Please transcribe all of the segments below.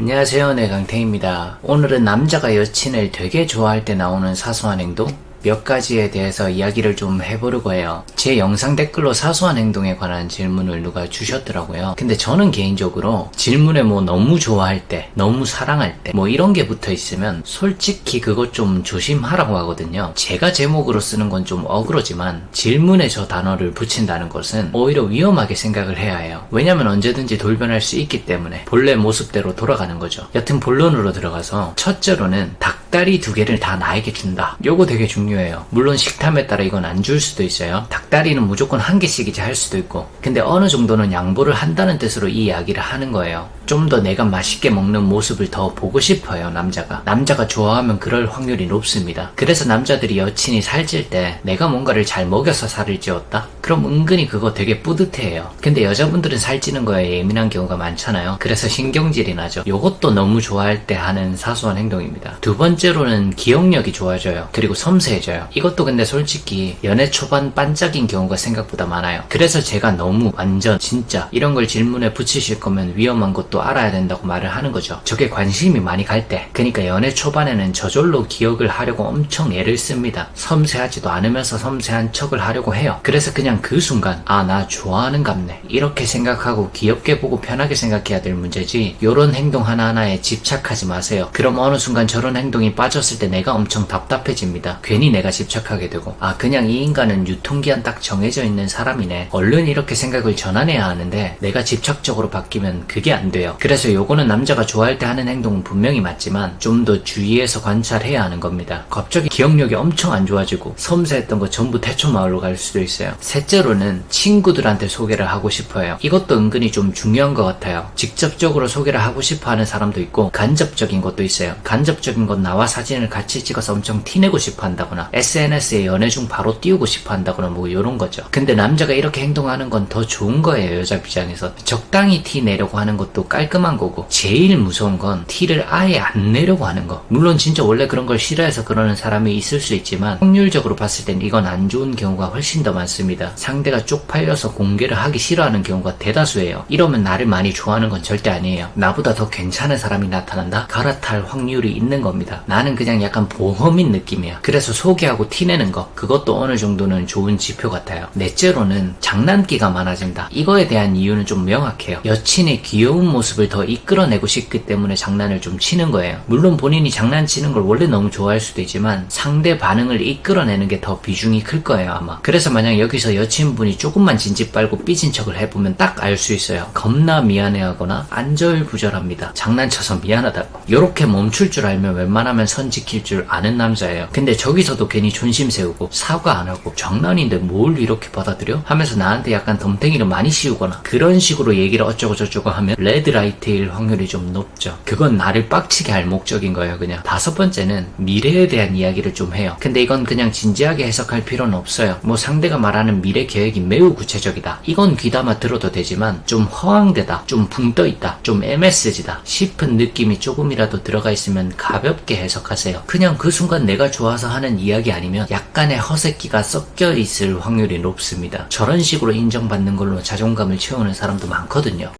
안녕하세요 네 강태입니다. 오늘은 남자가 여친을 되게 좋아할 때 나오는 사소한 행동 몇 가지에 대해서 이야기를 좀 해보려고 해요. 제 영상 댓글로 사소한 행동에 관한 질문을 누가 주셨더라고요. 근데 저는 개인적으로 질문에 뭐 너무 좋아할 때, 너무 사랑할 때, 뭐 이런 게 붙어 있으면 솔직히 그것 좀 조심하라고 하거든요. 제가 제목으로 쓰는 건좀 어그러지만 질문에 저 단어를 붙인다는 것은 오히려 위험하게 생각을 해야 해요. 왜냐면 언제든지 돌변할 수 있기 때문에 본래 모습대로 돌아가는 거죠. 여튼 본론으로 들어가서 첫째로는 닭 다리 두 개를 다 나에게 준다. 요거 되게 중요해요. 물론 식탐에 따라 이건 안 줄 수도 있어요. 닭다리는 무조건 한 개씩이지 할 수도 있고. 근데 어느 정도는 양보를 한다는 뜻으로 이 이야기를 하는 거예요. 좀 더 내가 맛있게 먹는 모습을 더 보고 싶어요, 남자가. 남자가 좋아하면 그럴 확률이 높습니다. 그래서 남자들이 여친이 살찔 때 내가 뭔가를 잘 먹여서 살을 찌웠다? 그럼 은근히 그거 되게 뿌듯해요. 근데 여자분들은 살찌는 거에 예민한 경우가 많잖아요. 그래서 신경질이 나죠. 요것도 너무 좋아할 때 하는 사소한 행동입니다. 두 번째로는 기억력이 좋아져요. 그리고 섬세해져요. 이것도 근데 솔직히 연애 초반 반짝인 경우가 생각보다 많아요. 그래서 제가 너무 완전 진짜 이런 걸 질문에 붙이실 거면 위험한 것도 알아야 된다고 말을 하는 거죠. 저게 관심이 많이 갈 때. 그러니까 연애 초반에는 저절로 기억을 하려고 엄청 애를 씁니다. 섬세하지도 않으면서 섬세한 척을 하려고 해요. 그래서 그냥 그 순간 아 나 좋아하는 갑네 이렇게 생각하고 귀엽게 보고 편하게 생각해야 될 문제지 요런 행동 하나하나에 집착하지 마세요. 그럼 어느 순간 저런 행동이 빠졌을 때 내가 엄청 답답해집니다. 괜히 내가 집착하게 되고 아 그냥 이 인간은 유통기한 딱 정해져 있는 사람이네. 얼른 이렇게 생각을 전환해야 하는데 내가 집착적으로 바뀌면 그게 안 돼요. 그래서 요거는 남자가 좋아할 때 하는 행동은 분명히 맞지만 좀 더 주의해서 관찰해야 하는 겁니다. 갑자기 기억력이 엄청 안 좋아지고 섬세했던 거 전부 태초마을로 갈 수도 있어요. 셋째로는 친구들한테 소개를 하고 싶어요. 이것도 은근히 좀 중요한 것 같아요. 직접적으로 소개를 하고 싶어 하는 사람도 있고 간접적인 것도 있어요. 간접적인 건 나와 사진을 같이 찍어서 엄청 티내고 싶어 한다거나 SNS에 연애 중 바로 띄우고 싶어 한다거나 뭐 이런 거죠. 근데 남자가 이렇게 행동하는 건 더 좋은 거예요. 여자 입장에서. 적당히 티 내려고 하는 것도 깔끔한 거고 제일 무서운 건 티를 아예 안 내려고 하는 거. 물론 진짜 원래 그런 걸 싫어해서 그러는 사람이 있을 수 있지만 확률적으로 봤을 땐 이건 안 좋은 경우가 훨씬 더 많습니다. 상대가 쪽팔려서 공개를 하기 싫어하는 경우가 대다수예요. 이러면 나를 많이 좋아하는 건 절대 아니에요. 나보다 더 괜찮은 사람이 나타난다? 갈아탈 확률이 있는 겁니다. 나는 그냥 약간 보험인 느낌이야. 그래서 소개하고 티내는 거 그것도 어느 정도는 좋은 지표 같아요. 넷째로는 장난기가 많아진다. 이거에 대한 이유는 좀 명확해요. 여친의 귀여운 모습 을 더 이끌어내고 싶기 때문에 장난을 좀 치는 거예요. 물론 본인이 장난치는 걸 원래 너무 좋아할 수도 있지만 상대 반응을 이끌어내는 게 더 비중이 클 거예요 아마. 그래서 만약 여기서 여친분이 조금만 진지 빨고 삐진 척을 해보면 딱 알 수 있어요. 겁나 미안해하거나 안절부절합니다. 장난쳐서 미안하다고. 요렇게 멈출 줄 알면 웬만하면 선 지킬 줄 아는 남자예요. 근데 저기서도 괜히 존심 세우고 사과 안 하고 장난인데 뭘 이렇게 받아들여? 하면서 나한테 약간 덤탱이를 많이 씌우거나 그런 식으로 얘기를 어쩌고 저쩌고 하면 레 드라이트일 확률이 좀 높죠. 그건 나를 빡치게 할 목적인 거예요 그냥. 다섯 번째는 미래에 대한 이야기를 좀 해요. 근데 이건 그냥 진지하게 해석할 필요는 없어요. 뭐 상대가 말하는 미래 계획이 매우 구체적이다. 이건 귀담아 들어도 되지만 좀 허황되다. 좀 붕 떠 있다. 좀 MSG다. 싶은 느낌이 조금이라도 들어가 있으면 가볍게 해석하세요. 그냥 그 순간 내가 좋아서 하는 이야기 아니면 약간의 허세끼가 섞여 있을 확률이 높습니다. 저런 식으로 인정받는 걸로 자존감을 채우는 사람도 많거든요.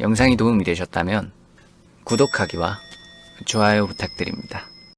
영상이 도움이 되셨다면 구독하기와 좋아요 부탁드립니다.